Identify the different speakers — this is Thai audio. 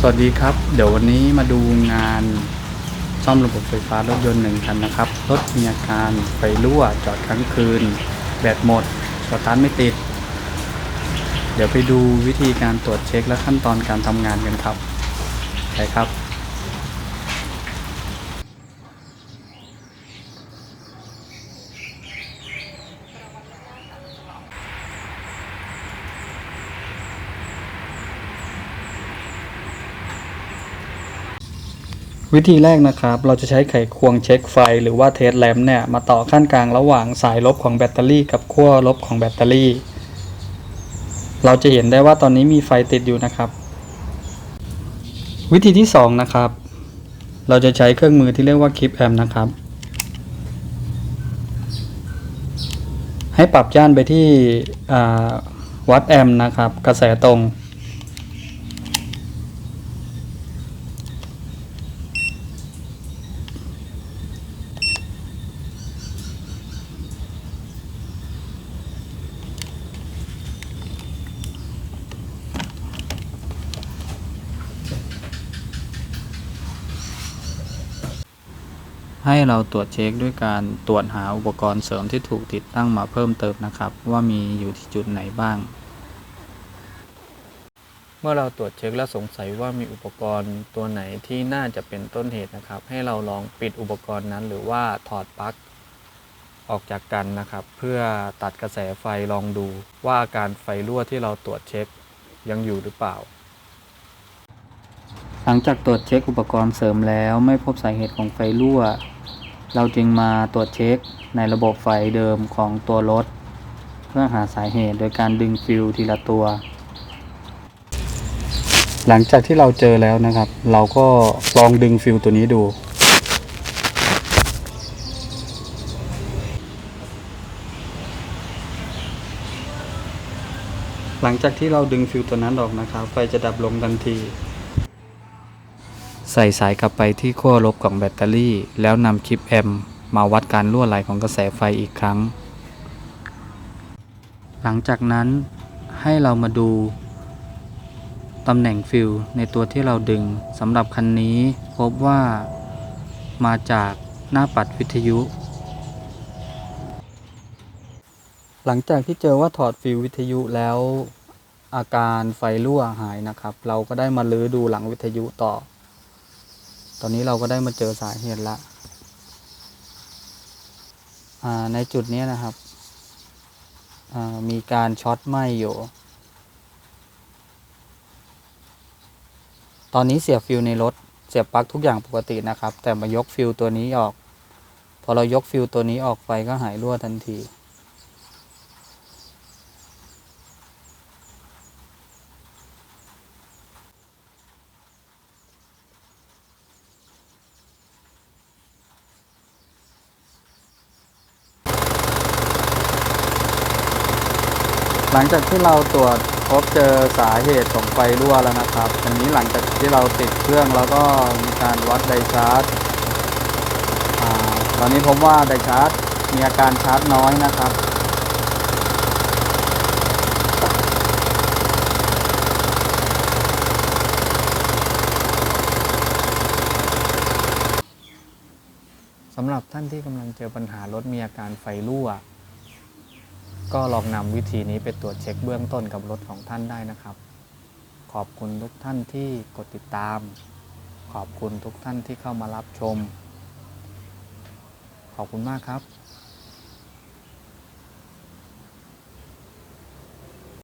Speaker 1: สวัสดีครับ เดี๋ยววันนี้มาดูงานซ่อมระบบไฟฟ้ารถยนต์หนึ่งคันนะครับ รถมีอาการไฟรั่วจอดค้างคืน แบตหมดสตาร์ทไม่ติด เดี๋ยวไปดูวิธีการตรวจเช็คและขั้นตอนการทำงานกันครับไปครับ วิธีแรกนะครับ เราจะใช้ไขควงเช็คไฟ หรือว่าเทสแลมเนี่ยมาต่อขั้นกลางระหว่างสายลบของแบตเตอรี่ กับขั้วลบของแบตเตอรี่ เราจะเห็นได้ว่าตอนนี้มีไฟติดอยู่นะครับ วิธีที่สองนะครับ เราจะใช้เครื่องมือที่เรียกว่าคลิปแอมนะครับ ให้ปรับย่านไปที่วัดแอมป์นะครับ กระแสตรง ให้เราตรวจเช็คด้วยการตรวจหาอุปกรณ์เสริมที่ถูกติดตั้งมาเพิ่มเติมนะครับ ว่ามีอยู่ที่จุดไหนบ้าง เมื่อเราตรวจเช็คและสงสัยว่ามีอุปกรณ์ตัวไหนที่น่าจะเป็นต้นเหตุนะครับ ให้เราลองปิดอุปกรณ์นั้น หรือว่าถอดปลั๊กออกจากกันนะครับ เพื่อตัดกระแสไฟลองดูว่าอาการไฟรั่วที่เราตรวจเช็คยังอยู่หรือเปล่าหลังจากตรวจเช็คอุปกรณ์เสริมแล้วไม่พบสาเหตุของไฟรั่ว เราจึงมาตรวจเช็คในระบบไฟเดิมของตัวรถ เพื่อหาสาเหตุโดยการดึงฟิวทีละตัว หลังจากที่เราเจอแล้วนะครับ เราก็ลองดึงฟิวตัวนี้ดู หลังจากที่เราดึงฟิวตัวนั้นออกนะครับ ไฟจะดับลงทันที ใส่สายกลับไปที่ขั้วลบของแบตเตอรี่ แล้วนำคลิปแอมมาวัดการรั่วไหลของกระแสไฟอีกครั้ง หลังจากนั้นให้เรามาดูตำแหน่งฟิวในตัวที่เราดึงสำหรับคันนี้พบว่ามาจากหน้าปัดวิทยุ หลังจากที่เจอว่าถอดฟิววิทยุแล้วอาการไฟรั่วหายนะครับ เราก็ได้มาลื้อดูหลังวิทยุต่อ ตอนนี้เราก็ได้มาเจอสาเหตุละในจุดนี้นะครับ มีการช็อตไหม้อยู่ ตอนนี้เสียบฟิวในรถ เสียบปลั๊กทุกอย่างปกตินะครับ แต่มายกฟิวตัวนี้ออก พอเรายกฟิวตัวนี้ออกไฟก็หายรั่วทันที หลังจากที่เราตรวจพบเจอสาเหตุของไฟรั่วแล้วนะครับอันนี้หลังจากที่เราติดเครื่องแล้วก็มีการวัดไดชาร์จตอนนี้พบว่าไดชาร์จมีอาการชาร์จน้อยนะครับ สำหรับท่านที่กำลังเจอปัญหารถมีอาการไฟรั่ว ก็ลองนำวิธีนี้ไปตรวจเช็คเบื้องต้นกับรถของท่านได้นะครับ ขอบคุณทุกท่านที่กดติดตาม ขอบคุณทุกท่านที่เข้ามารับชม ขอบคุณมากครับ